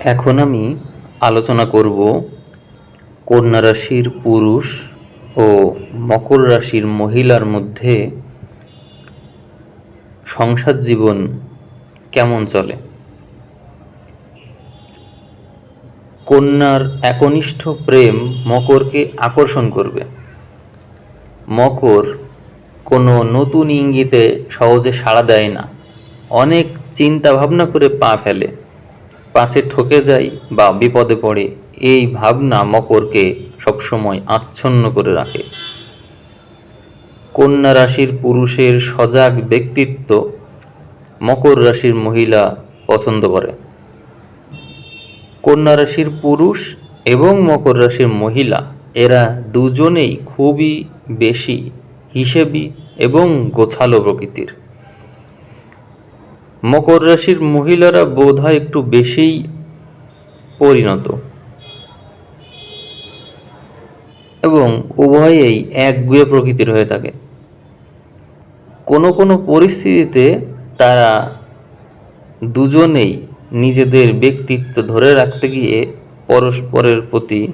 এখন আমি আলোচনা করব কন্যা রাশির পুরুষ ও মকর রাশির মহিলার মধ্যে সংসার জীবন কেমন চলে? কন্যার একনিষ্ঠ প্রেম মকরকে আকর্ষণ করবে। মকর কোনো নতুন ইঙ্গিতে সহজে সাড়া দেয় না। অনেক চিন্তা ভাবনা করে পা ফেলে। পাছে ঠকে যায় বা বিপদে পড়ে, এই ভাবনা মকরকে সবসময় আচ্ছন্ন করে রাখে। কন্যা রাশির পুরুষের সজাগ ব্যক্তিত্ব মকর রাশির মহিলা পছন্দ করে। কন্যা রাশির পুরুষ এবং মকর রাশির মহিলা, এরা দুজনেই খুবই বেশি হিসেবি এবং গোছালো প্রকৃতির। মকর রাশির মহিলারা বোধ হয় একটু বেশিই পরিণত। এবং উভয়েই একগুয়ে প্রকৃতির হয়ে থাকে। কোনো কোনো পরিস্থিতিতে তারা দুজনেই নিজেদের ব্যক্তিত্ব ধরে রাখতে গিয়ে পরস্পরের প্রতি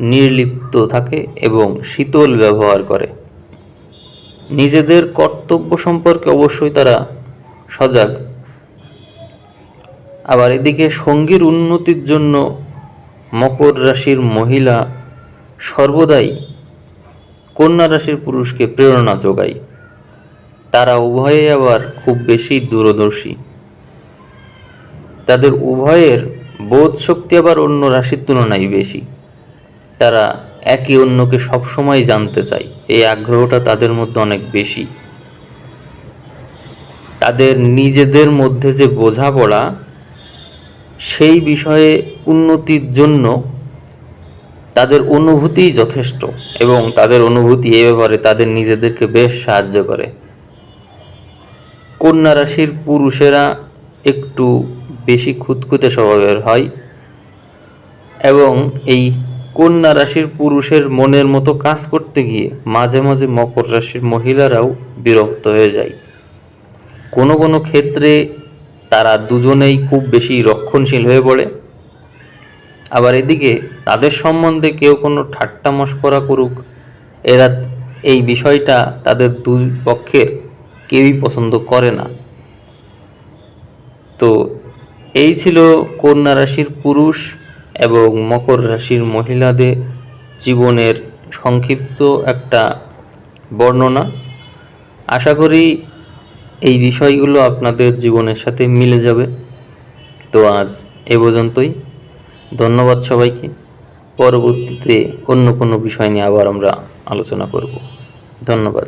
নির্লিপ্ত থাকে এবং শীতল ব্যবহার করে। নিজেদের কর্তব্য সম্পর্কে অবশ্যই তারা সজাগ। আবার এদিকে সঙ্গীর উন্নতির জন্য মকর রাশির মহিলা সর্বদাই কন্যা রাশির পুরুষকে প্রেরণা যোগায়। তারা উভয়ে আবার খুব বেশি দূরদর্শী। তাদের উভয়ের বোধ শক্তি আবার অন্য রাশির তুলনায় বেশি। তারা একে অন্যকে সবসময় জানতে চায়। এই আগ্রহটা তাদের মধ্যে অনেক বেশি। তাদের নিজেদের মধ্যে যে বোঝাপড়া, সেই বিষয়ে উন্নতির জন্য তাদের অনুভূতিই যথেষ্ট এবং তাদের অনুভূতি এ ব্যাপারে তাদের নিজেদেরকে বেশ সাহায্য করে। কন্যা রাশির পুরুষেরা একটু বেশি খুঁতখুঁতে স্বভাবের হয় এবং এই কন্যা রাশির পুরুষের মনের মতো কাজ করতে গিয়ে মাঝে মাঝে মকর রাশির মহিলারাও বিরক্ত হয়ে যায়। কোনো কোনো ক্ষেত্রে তারা দুজনেই খুব বেশি রক্ষণশীল হয়ে পড়ে। আবার এদিকে তাদের সম্বন্ধে কেউ কোনো ঠাট্টা মস্করা করুক, এরা এই বিষয়টা তাদের দুই পক্ষের কেউই পছন্দ করে না। তো এই ছিল কন্যা রাশির পুরুষ এবং মকর রাশির মহিলাদের জীবনের সংক্ষিপ্ত একটা বর্ণনা। আশা করি এই বিষয়গুলো আপনাদের জীবনের সাথে মিলে যাবে। তো আজ এ পর্যন্তই। ধন্যবাদ সবাইকে। পরবর্তীতে অন্য কোনো বিষয় নিয়ে আবার আমরা আলোচনা করব। ধন্যবাদ।